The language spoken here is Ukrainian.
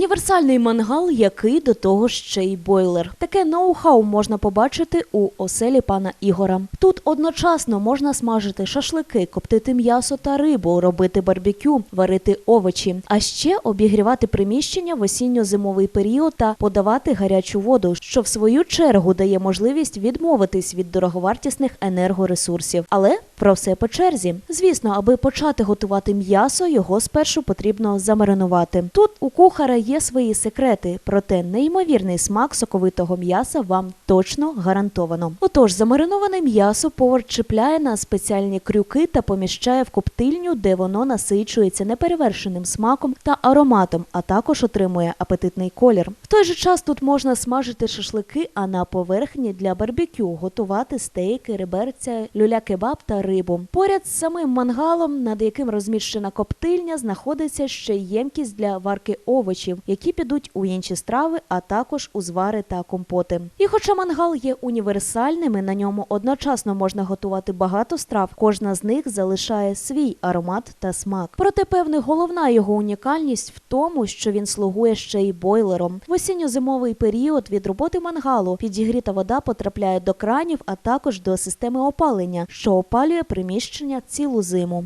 Універсальний мангал, який до того ще й бойлер. Таке ноу-хау можна побачити у оселі пана Ігора. Тут одночасно можна смажити шашлики, коптити м'ясо та рибу, робити барбекю, варити овочі, а ще обігрівати приміщення в осінньо-зимовий період та подавати гарячу воду, що в свою чергу дає можливість відмовитись від дороговартісних енергоресурсів. Але про все по черзі. Звісно, аби почати готувати м'ясо, його спершу потрібно замаринувати. Тут у кухара є свої секрети, проте неймовірний смак соковитого м'яса вам точно гарантовано. Отож, замариноване м'ясо повар чіпляє на спеціальні крюки та поміщає в коптильню, де воно насичується неперевершеним смаком та ароматом, а також отримує апетитний колір. В той же час тут можна смажити шашлики, а на поверхні для барбекю готувати стейки, реберця, люля-кебаб та рибу. Поряд з самим мангалом, над яким розміщена коптильня, знаходиться ще ємкість для варки овочів, які підуть у інші страви, а також у звари та компоти. І хоча мангал є універсальним, і на ньому одночасно можна готувати багато страв, кожна з них залишає свій аромат та смак. Проте, певне, головна його унікальність в тому, що він слугує ще й бойлером. В осінньо-зимовий період від роботи мангалу підігріта вода потрапляє до кранів, а також до системи опалення, що опалює приміщення цілу зиму.